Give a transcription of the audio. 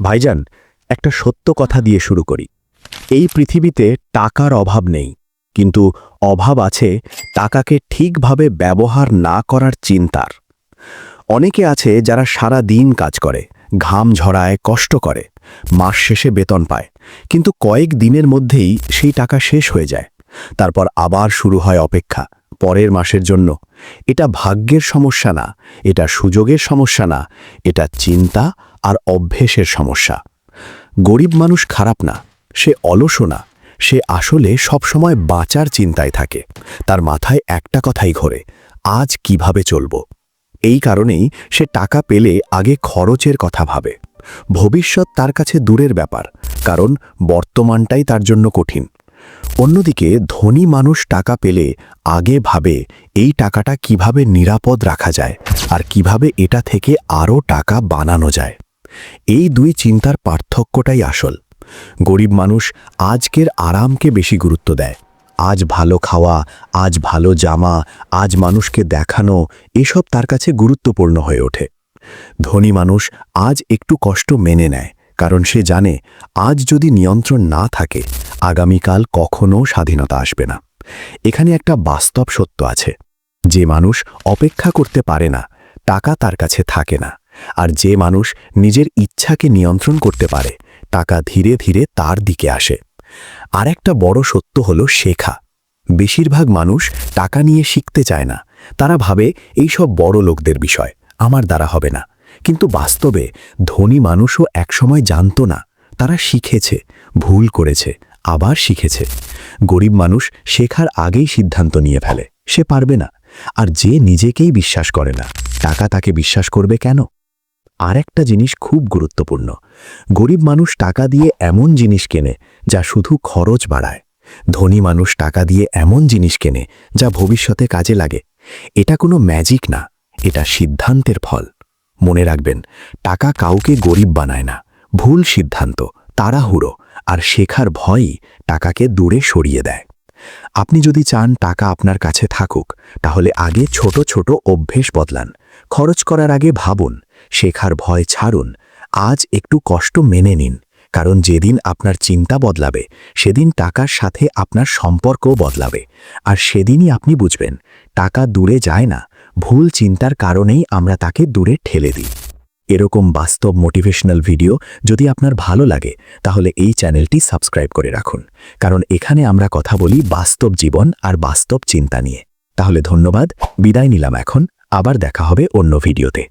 ভাইজান, একটা সত্য কথা দিয়ে শুরু করি। এই পৃথিবীতে টাকার অভাব নেই, কিন্তু অভাব আছে টাকাকে ঠিকভাবে ব্যবহার না করার চিন্তার। অনেকে আছে যারা সারা দিন কাজ করে, ঘাম ঝরায়, কষ্ট করে, মাস শেষে বেতন পায়, কিন্তু কয়েক দিনের মধ্যেই সেই টাকা শেষ হয়ে যায়। তারপর আবার শুরু হয় অপেক্ষা, পরের মাসের জন্য। এটা ভাগ্যের সমস্যা না, এটা সুযোগের সমস্যা না, এটা চিন্তা আর অভ্যেসের সমস্যা। গরিব মানুষ খারাপ না, সে অলসও না, সে আসলে সবসময় বাঁচার চিন্তায় থাকে। তার মাথায় একটা কথাই ঘোরে, আজ কীভাবে চলব? এই কারণেই সে টাকা পেলে আগে খরচের কথা ভাবে। ভবিষ্যৎ তার কাছে দূরের ব্যাপার, কারণ বর্তমানটাই তার জন্য কঠিন। অন্যদিকে ধনী মানুষ টাকা পেলে আগে ভাবে এই টাকাটা কীভাবে নিরাপদ রাখা যায় আর কীভাবে এটা থেকে আরও টাকা বানানো যায়। এই দুই চিন্তার পার্থক্যটাই আসল। গরিব মানুষ আজকের আরামকে বেশি গুরুত্ব দেয়। আজ ভালো খাওয়া, আজ ভালো জামা, আজ মানুষকে দেখানো, এসব তার কাছে গুরুত্বপূর্ণ হয়ে ওঠে। ধনী মানুষ আজ একটু কষ্ট মেনে নেয়, কারণ সে জানে আজ যদি নিয়ন্ত্রণ না থাকে, আগামীকাল কখনো স্বাধীনতা আসবে না। এখানে একটা বাস্তব সত্য আছে। যে মানুষ অপেক্ষা করতে পারে না, টাকা তার কাছে থাকে না। আর যে মানুষ নিজের ইচ্ছাকে নিয়ন্ত্রণ করতে পারে, টাকা ধীরে ধীরে তার দিকে আসে। আর একটা বড় সত্য হলো শেখা। বেশিরভাগ মানুষ টাকা নিয়ে শিখতে চায় না। তারা ভাবে, এই সব বড় লোকদের বিষয়, আমার দ্বারা হবে না। কিন্তু বাস্তবে ধনী মানুষও একসময় জানত না। তারা শিখেছে, ভুল করেছে, আবার শিখেছে। গরিব মানুষ শেখার আগেই সিদ্ধান্ত নিয়ে ফেলে, সে পারবে না। আর যে নিজেকেই বিশ্বাস করে না, টাকা তাকে বিশ্বাস করবে কেন? আর একটা জিনিস খুব গুরুত্বপূর্ণ। গরিব মানুষ টাকা দিয়ে এমন জিনিস কেনে যা শুধু খরচ বাড়ায়। ধনী মানুষ টাকা দিয়ে এমন জিনিস কেনে যা ভবিষ্যতে কাজে লাগে। এটা কোনো ম্যাজিক না, এটা সিদ্ধান্তের ফল। মনে রাখবেন, টাকা কাউকে গরিব বানায় না। ভুল সিদ্ধান্ত, তাড়াহুড়ো আর শেখার ভয়ই টাকাকে দূরে সরিয়ে দেয়। আপনি যদি চান টাকা আপনার কাছে থাকুক, তাহলে আগে ছোট ছোট অভ্যেস বদলান। খরচ করার আগে ভাবুন শেখার ভয় ছাড়ুন, আজ একটু কষ্ট মেনে নিন, কারণ যেদিন আপনার চিন্তা বদলাবে, সেদিন টাকার সাথে আপনার সম্পর্কও বদলাবে। আর সেদিনই আপনি বুঝবেন, টাকা দূরে যায় না, ভুল চিন্তার কারণেই আমরা তাকে দূরে ঠেলে দিই। এরকম বাস্তব মোটিভেশনাল ভিডিও যদি আপনার ভালো লাগে, তাহলে এই চ্যানেলটি সাবস্ক্রাইব করে রাখুন, কারণ এখানে আমরা কথা বলি বাস্তব জীবন আর বাস্তব চিন্তা নিয়ে। তাহলে ধন্যবাদ, বিদায় নিলাম এখন, আবার দেখা হবে অন্য ভিডিওতে।